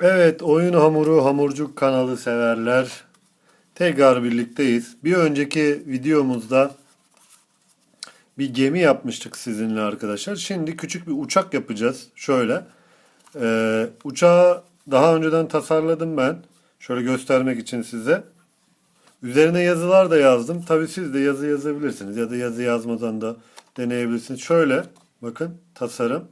Evet, Oyun Hamuru Hamurcuk kanalı severler. Tekrar birlikteyiz. Bir önceki videomuzda bir gemi yapmıştık sizinle arkadaşlar. Şimdi küçük bir uçak yapacağız. Şöyle. Ee, uçağı daha önceden tasarladım ben. Şöyle göstermek için size. Üzerine yazılar da yazdım. Tabii siz de yazı yazabilirsiniz ya da yazı yazmadan da deneyebilirsiniz. Şöyle bakın tasarım.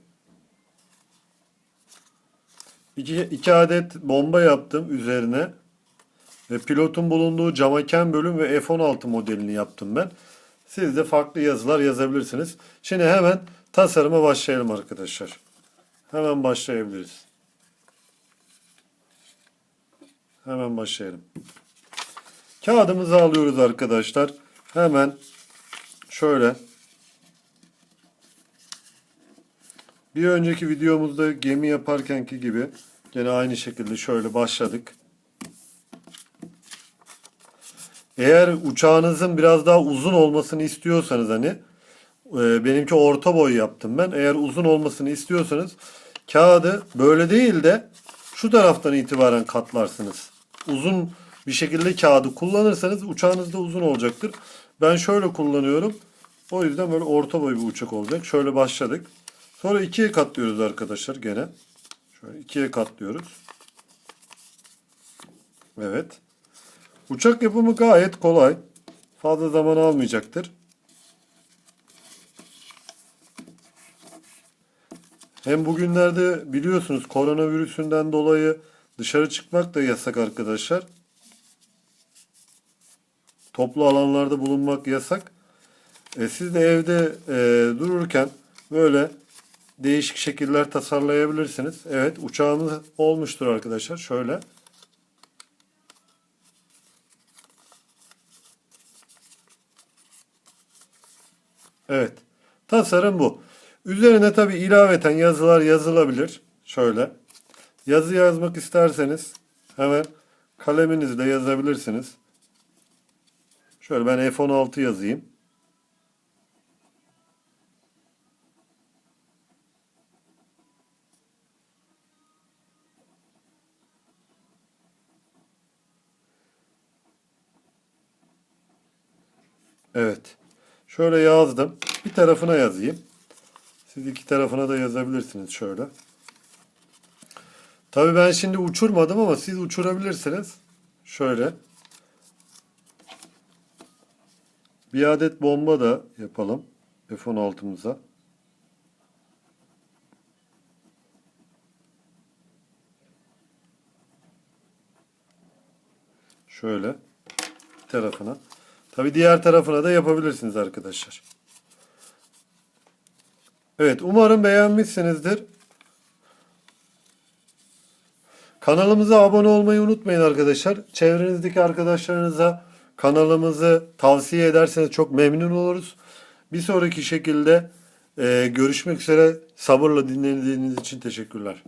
İki, iki adet bomba yaptım üzerine. Ve pilotun bulunduğu camaken bölüm ve F-16 modelini yaptım ben. Siz de farklı yazılar yazabilirsiniz. Şimdi hemen tasarıma başlayalım arkadaşlar. Hemen başlayabiliriz. Hemen başlayalım. Kağıdımızı alıyoruz arkadaşlar. Hemen şöyle bir önceki videomuzda gemi yaparkenki gibi gene aynı şekilde şöyle başladık. Eğer uçağınızın biraz daha uzun olmasını istiyorsanız hani e, benimki orta boy yaptım ben. Eğer uzun olmasını istiyorsanız kağıdı böyle değil de şu taraftan itibaren katlarsınız. Uzun bir şekilde kağıdı kullanırsanız uçağınız da uzun olacaktır. Ben şöyle kullanıyorum. O yüzden böyle orta boy bir uçak olacak. Şöyle başladık. Sonra ikiye katlıyoruz arkadaşlar gene. Şöyle ikiye katlıyoruz. Evet. Uçak yapımı gayet kolay. Fazla zaman almayacaktır. Hem bugünlerde biliyorsunuz koronavirüsünden dolayı dışarı çıkmak da yasak arkadaşlar. Toplu alanlarda bulunmak yasak. E, siz de evde e, dururken böyle değişik şekiller tasarlayabilirsiniz. Evet uçağımız olmuştur arkadaşlar. Şöyle. Evet. Tasarım bu. Üzerine tabi ilaveten yazılar yazılabilir. Şöyle. Yazı yazmak isterseniz hemen kaleminizle yazabilirsiniz. Şöyle ben F16 yazayım. Evet. Şöyle yazdım. Bir tarafına yazayım. Siz iki tarafına da yazabilirsiniz şöyle. Tabii ben şimdi uçurmadım ama siz uçurabilirsiniz. Şöyle. Bir adet bomba da yapalım. F-16'mıza. Şöyle. Bir tarafına. Tabii diğer tarafına da yapabilirsiniz arkadaşlar. Evet umarım beğenmişsinizdir. Kanalımıza abone olmayı unutmayın arkadaşlar. Çevrenizdeki arkadaşlarınıza kanalımızı tavsiye ederseniz çok memnun oluruz. Bir sonraki şekilde e, görüşmek üzere. Sabırla dinlediğiniz için teşekkürler.